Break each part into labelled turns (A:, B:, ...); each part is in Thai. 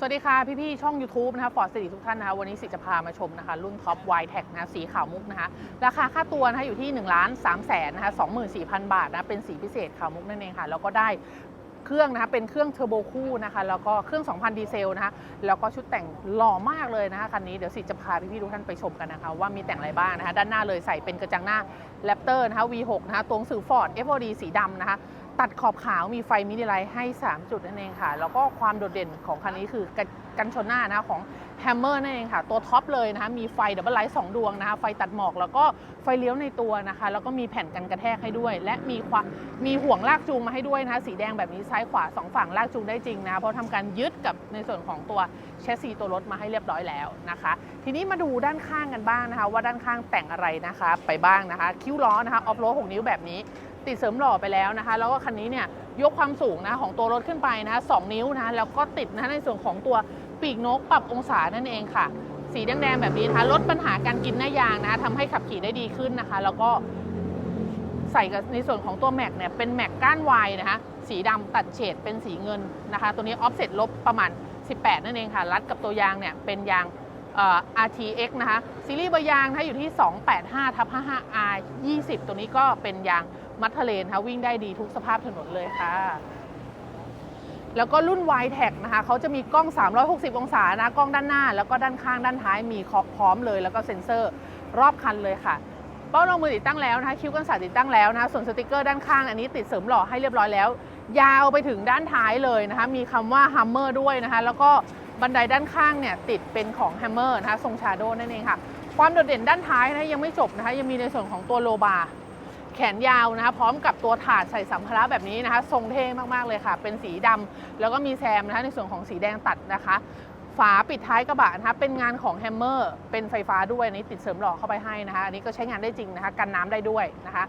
A: สวัสดีค่ะ พี่ๆช่อง YouTube นะคะฟอร์ดสิริทุกท่านนะคะ วันนี้สิจะพามาชมนะคะ รุ่นท็อป y t e c นะคะสีขาวมุกนะคะ ราคาค่าตัวนะคะอยู่ที่1ล้าน3แสนนะคะ24,000 บาทนะเป็นสีพิเศษขาวมุกนั่นเองค่ะ แล้วก็ได้เครื่องนะคะเป็นเครื่องเทอร์โบคู่นะคะแล้วก็เครื่อง 2,000 ดีเซลนะคะแล้วก็ชุดแต่งหล่อมากเลยนะคะคันนี้เดี๋ยวสิจะพาพี่ๆทุกท่านไปชมกันนะคะว่ามีแต่งอะไรบ้างนะคะด้านหน้าเลยใส่เป็นกระจังหน้าแรปเตอร์นะคะ V6 นะคะตัวงสือ Ford FOD สีดำนะคะ ตัดขอบขาวมีไฟมินิไลท์ให้ 3 จุดนั่นเองค่ะ แล้วก็ความโดดเด่นของคันนี้คือกันกันชนหน้านะของแฮมเมอร์นั่นเองค่ะ ตัวท็อปเลยนะคะมีไฟดับเบิลไลท์สองดวงนะคะ ไฟตัดหมอกแล้วก็ไฟเลี้ยวในตัวนะคะ แล้วก็มีแผ่นกันกระแทกให้ด้วย และมีความมีห่วงลากจูงมาให้ด้วยนะคะสีแดงแบบนี้ซ้ายขวาสองฝั่งลากจูงได้จริงนะ เพราะทำการยึดกับในส่วนของตัวแชสซีตัวรถมาให้เรียบร้อยแล้วนะคะ ทีนี้มาดูด้านข้างกันบ้างนะคะ ว่าด้านข้างแต่งอะไรนะคะ ไปบ้างนะคะ คิ้วล้อนะคะออฟโรด6นิ้วแบบนี้ ติดเสริมหล่อไปแล้วนะคะ แล้วก็คันนี้เนี่ยยกความสูงนะของตัวรถขึ้นไปนะคะ2นิ้วนะแล้วก็ติดนะในส่วนของตัวปีกนกปรับองศานั่นเองค่ะ สีแดงๆแบบนี้นะคะลดปัญหาการกินหน้ายางนะทำให้ขับขี่ได้ดีขึ้นนะคะ แล้วก็ใส่กับในส่วนของตัวแม็กเนี่ยเป็นแม็กก้านวายนะคะสีดำตัดเฉดเป็นสีเงินนะคะ ตัวนี้ออฟเซ็ตลบประมาณ 18 นั่นเองค่ะ รัดกับตัวยางเนี่ยเป็นยาง RTX นะคะซีรีส์เบอร์ยางนะอยู่ที่ 285ทับ 55 R 20 ตัวนี้ก็เป็นยางมัทเทเลนะคะวิ่งได้ดีทุกสภาพถนนเลยค่ะ แล้วก็รุ่น y t e c นะคะเขาจะมีกล้อง 360 องศานะกล้องด้านหน้า แล้วก็ด้านข้างด้านท้ายมีคอกพร้อมเลย แล้วก็เซ็นเซอร์รอบคันเลยค่ะเป้ารองมือติดตั้งแล้วนะคะคิ้วกันสาดติดตั้งแล้วนะคะส่วนสติกเกอร์ด้านข้างอันนี้ติดเสริมหล่อให้เรียบร้อยแล้ว ยาวไปถึงด้านท้ายเลยนะคะมีคำว่า Hummer ด้วยนะคะแล้วก็ บันไดด้านข้างเนี่ยติดเป็นของ Hammer นะคะทรงชาโดนั่นเองค่ะ ความโดดเด่นด้านท้ายนะยังไม่จบนะคะยังมีในส่วนของตัวโลบาร์แขนยาวนะคะพร้อมกับตัวถาดใส่สัมภาระแบบนี้นะคะทรงเท่มากๆเลยค่ะ เป็นสีดำแล้วก็มีแซมนะคะในส่วนของสีแดงตัดนะคะ ฝาปิดท้ายกระบะนะคะเป็นงานของแฮมเมอร์เป็นไฟฟ้าด้วยอันนี้ติดเสริมหล่อเข้าไปให้นะคะอันนี้ก็ใช้งานได้จริงนะคะกันน้ำได้ด้วยนะคะ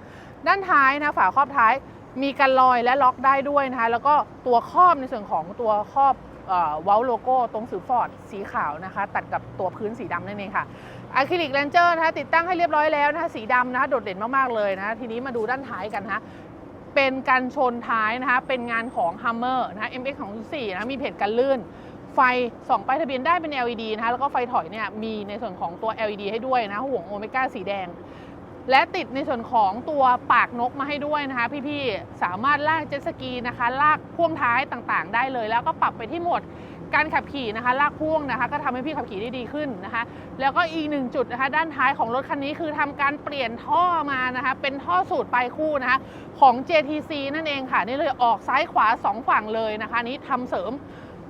A: ด้านท้ายนะฝาครอบท้ายมีกันลอยและล็อกได้ด้วยนะคะแล้วก็ตัวครอบในส่วนของตัวครอบ เว้าโลโก้ตรงสือฟอร์ดสีขาวนะคะ ตัดกับตัวพื้นสีดำนั่นเองค่ะอะคริลิกแลนเจอร์นะคะติดตั้งให้เรียบร้อยแล้วนะคะสีดำนะคะโดดเด่นมาก ๆ เลยนะคะทีนี้มาดูด้านท้ายกันนะะเป็นการชนท้ายนะคะ เป็นงานของ Hummer นะะ MX ของ4นะคะมีเพจกันลื่น ไฟส่องป้ายทะเบียนได้เป็น LED นะคะแล้วก็ไฟถอยเนี่ยมีในส่วนของตัว LED ให้ด้วยนะห่วงโอเมก้าสีแดง และติดในส่วนของตัวปากนกมาให้ด้วยนะคะ พี่ๆ สามารถลากเจ็ตสกีนะคะ ลากพ่วงท้ายต่างๆ ได้เลย แล้วก็ปรับไปที่โหมดการขับขี่นะคะลากพ่วงนะคะ ก็ทำให้พี่ขับขี่ได้ดีขึ้นนะคะ แล้วก็อีกหนึ่งจุดนะคะ ด้านท้ายของรถคันนี้คือทำการเปลี่ยนท่อมานะคะ เป็นท่อสูตรปลายคู่นะคะ ของ JTC นั่นเองค่ะ นี่เลยออกซ้ายขวา 2 ฝั่งเลยนะคะ นี้ทำเสริม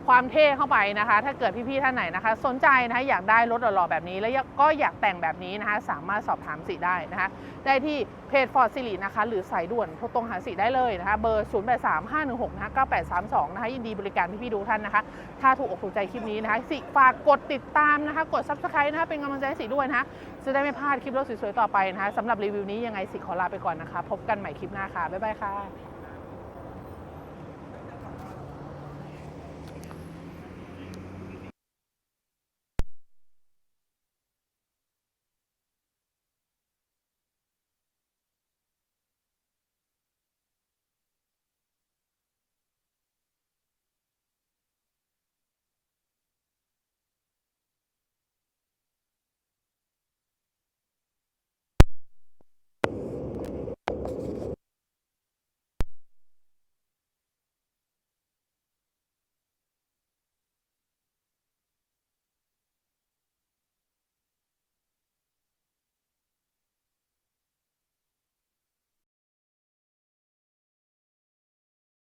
A: ความเท่เข้าไปนะคะ ถ้าเกิดพี่ๆท่านไหนนะคะ สนใจนะคะอยากได้รถหล่อๆแบบนี้ แล้วก็อยากแต่งแบบนี้นะคะ สามารถสอบถามสิได้นะคะ ได้ที่เพจฟอร์ดซิรินะคะ หรือสายด่วนโทรตรงหาสิได้เลยนะคะ เบอร์ 0 8 3 5 1 6นะคะ9832 นะคะ ยินดีบริการพี่ๆทุกท่านนะคะ ถ้าถูกอกถูกใจคลิปนี้นะคะ สิฝากกดติดตามนะคะ กด subscribe นะคะ เป็นกำลังใจให้สิด้วยนะคะ จะได้ไม่พลาดคลิปรถสวยๆต่อไปนะคะสำหรับรีวิวนี้ยังไงสิขอลาไปก่อนนะคะ พบกันใหม่คลิปหน้าค่ะบ๊ายบายค่ะ